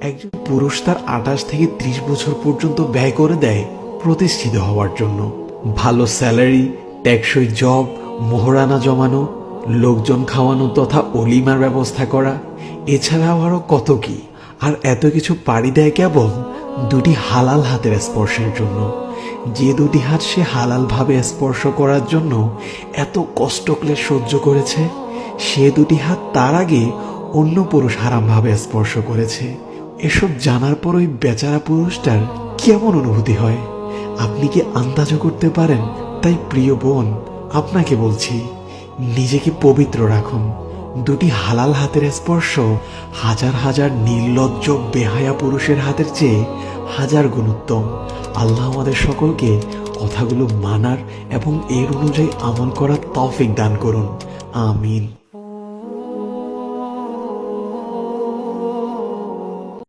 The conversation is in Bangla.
একজন পুরুষ তার আঠাশ থেকে ত্রিশ বছর পর্যন্ত ব্যয় করে দেয় প্রতিষ্ঠিত হওয়ার জন্য। ভালো স্যালারি, টেকসই জব, মোহরানা জমানো, লোকজন খাওয়ানো তথা অলিমার ব্যবস্থা করা, এছাড়াও আরও কত কি। আর এত কিছু পাড়ি দেয় কেবল দুটি হালাল হাতের স্পর্শের জন্য। যে দুটি হাত সে হালালভাবে স্পর্শ করার জন্য এত কষ্ট ক্লেশ সহ্য করেছে, সে দুটি হাত তার আগে অন্য পুরুষ হারামভাবে স্পর্শ করেছে। এসব জানার পর ওই বেচারা পুরুষটার কেমন অনুভূতি হয়? আপনি কি আন্দাজও করতে পারেন? তাই প্রিয় বোন, আপনাকে বলছি, নিজেকে পবিত্র রাখুন। দুটি হালাল হাতের স্পর্শ হাজার হাজার নির্লজ্জ, বেহায়া পুরুষের হাতের চেয়ে হাজার গুণ উত্তম। আল্লাহ আমাদের সকলকে কথাগুলো মানার এবং এর অনুযায়ী আমল করার তৌফিক দান করুন। আমিন।